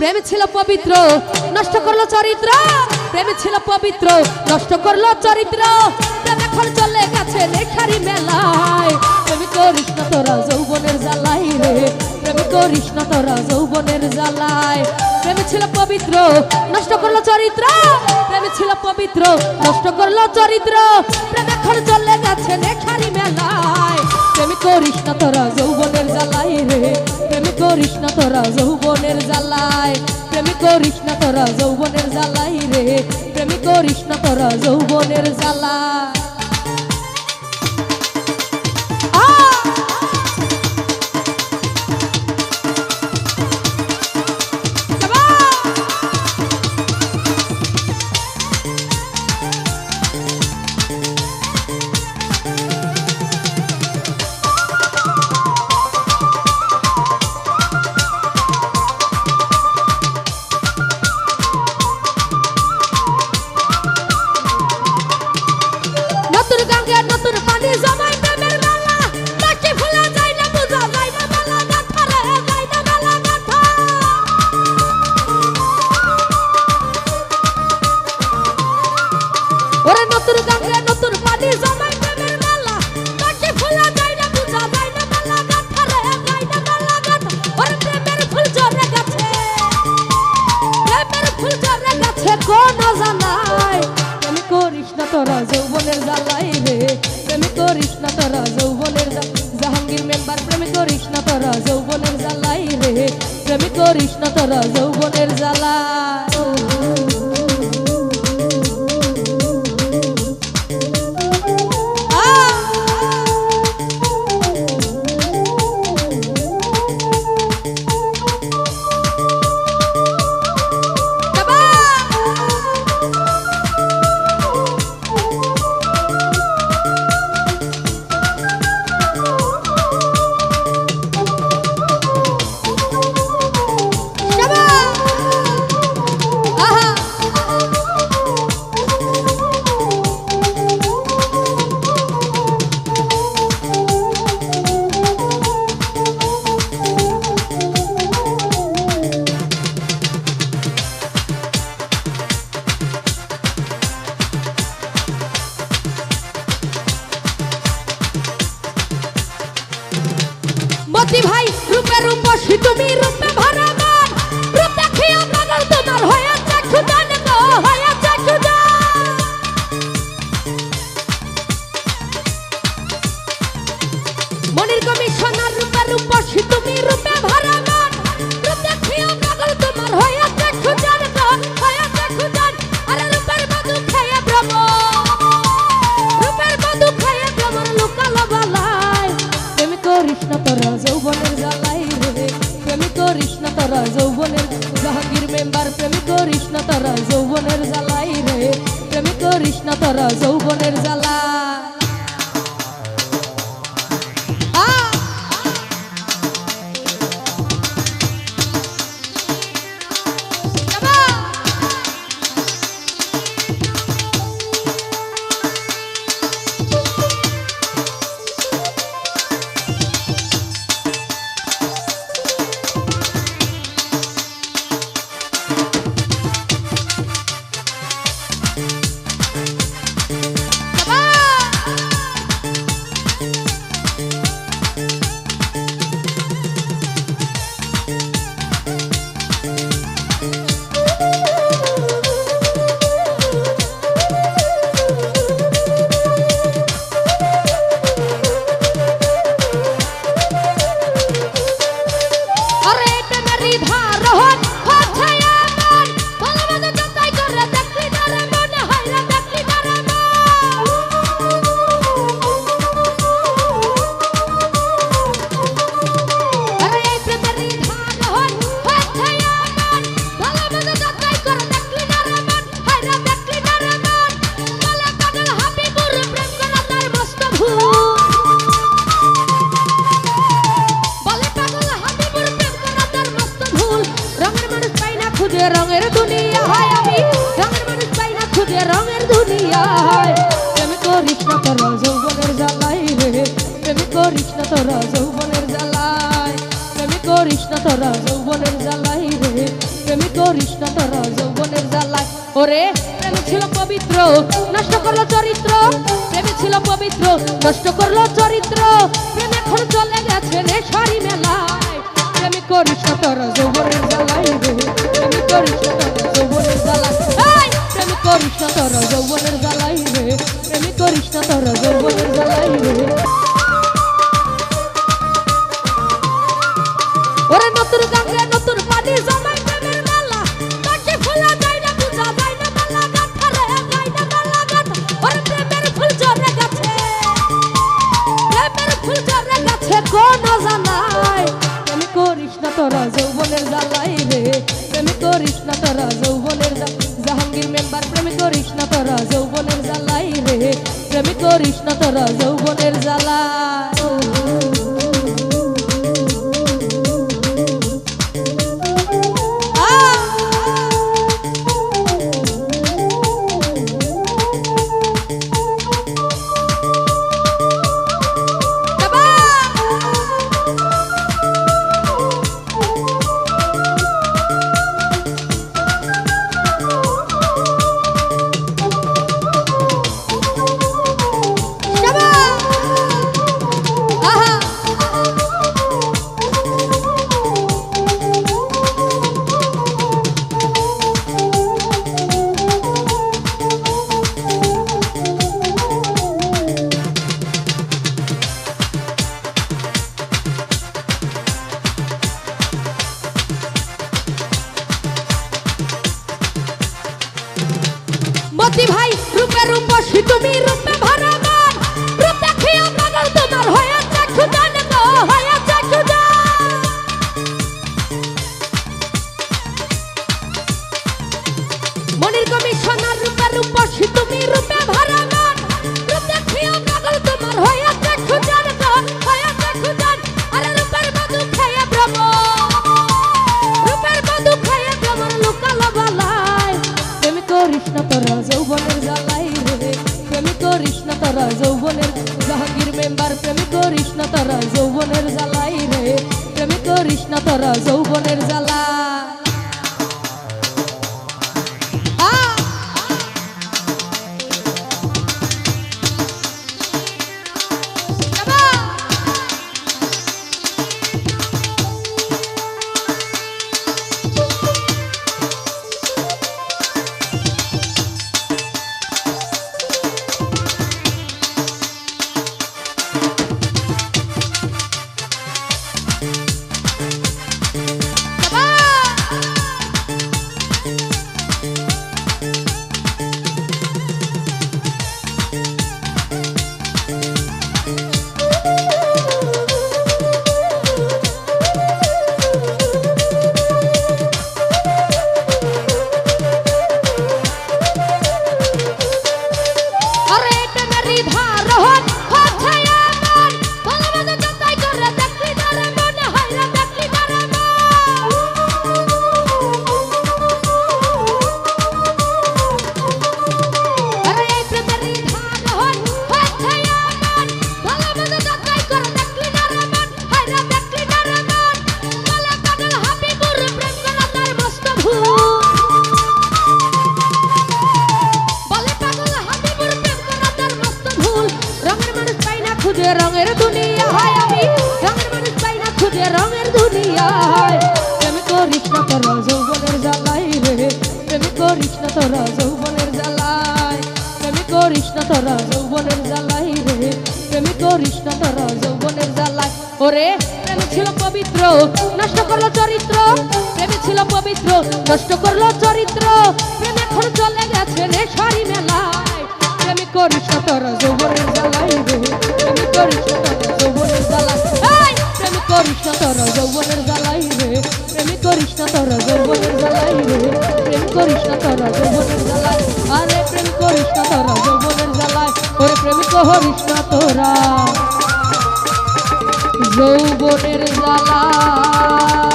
প্রেম ছিল পবিত্র, নষ্ট করল চরিত্র। প্রেম ছিল পবিত্র, নষ্ট করল চরিত্র। প্রেম এখন চলে গেছে লেখারি মেলায়। প্রেম করিস না তোরা যৌবনের জ্বালাই রে। প্রেম করিস না তোরা যৌবনের জ্বালায়। প্রেম ছিল পবিত্র, নষ্ট করল চরিত্র। প্রেম ছিল পবিত্র, নষ্ট করল চরিত্র। প্রেম এখন চলে গেছে লেখারি মেলায়। প্রেম করিস না তোরা যৌবনের জ্বালাই রে। কৃষ্ণ তোরা যৌবনের জ্বালায়। প্রেমী কৃষ্ণ তোরা যৌবনের জ্বালাই রে। প্রেমী কৃষ্ণ তোরা যৌবনের জ্বালায়। Hello. তোরা যৌবনের জ্বালায়। প্রেমী করিস না তোরা যৌবনের জ্বালাই রে। প্রেমী করিস না তোরা যৌবনের জ্বালায়। ওরে, প্রেম ছিল পবিত্র, নষ্ট করল চরিত্র। প্রেম ছিল পবিত্র, নষ্ট করল চরিত্র। প্রেম এখন চলে গেছে রে সারি মেলায়। প্রেমী করিস না তোরা যৌবনের জ্বালাই রে। প্রেমী করিস না তোরা যৌবনের জ্বালায়। প্রেমী করিস না তোরা যৌবনের জ্বালাই রে। প্রেমী করিস না তোরা নতুন গাঙ্গে নতুন পানি জমাই প্রেমের মেলা। কাছে ফোলা যায় না বুঝা যায় না মালা গাথা রে যায় না মালা গাথা। ওরে প্রেমের ফুল ঝরে গেছে। প্রেমের ফুল ঝরে গেছে কোন জানাই। প্রেম করিস না তোরা যৌবনের জ্বালাই রে। প্রেম করিস না তোরা যৌবনের জাহাঙ্গীর মেম্বার, প্রেম করিস না তোরা যৌবনের জ্বালাই রে। প্রেম করিস না তোরা যৌবনের জ্বালা প্রতিভাই করিস না তোরা যৌবনের জাহাঙ্গীর মেম্বার প্রেম করিস না তোরা যৌবনের জ্বালাই রে। প্রেম করিস না তোরা যৌবনের জ্বালা খুঁজে রঙের দুনিয়া হয় আমি। রঙের মানুষ পাই না, খুঁজে রঙের দুনিয়া হয়। প্রেম করিস না তোরা যৌবনের জ্বালাই রে। প্রেম করিস না তোরা যৌবনের জ্বালাই প্রেম করিস না তোরা যৌবনের জ্বালাই রে। প্রেম করিস না তোরা যৌবনের জ্বালাই ওরে, প্রেম ছিল পবিত্র, নষ্ট করল চরিত্র। প্রেমে ছিল পবিত্র, নষ্ট করল চরিত্র। প্রেম এখন চলে গেছে রে নেশারি মেলায়। প্রেমে করিস না তোরা যৌবনের জ্বালাই রে। প্রেমে করিস না তোরা যৌবনের জ্বালাই! প্রেমে করিস না তোরা যৌবনের জ্বালাই রে। প্রেমে করিস না তোরা যৌবনের জ্বালাই। রে প্রেম করিস না তোরা। যৌবনের জ্বালা।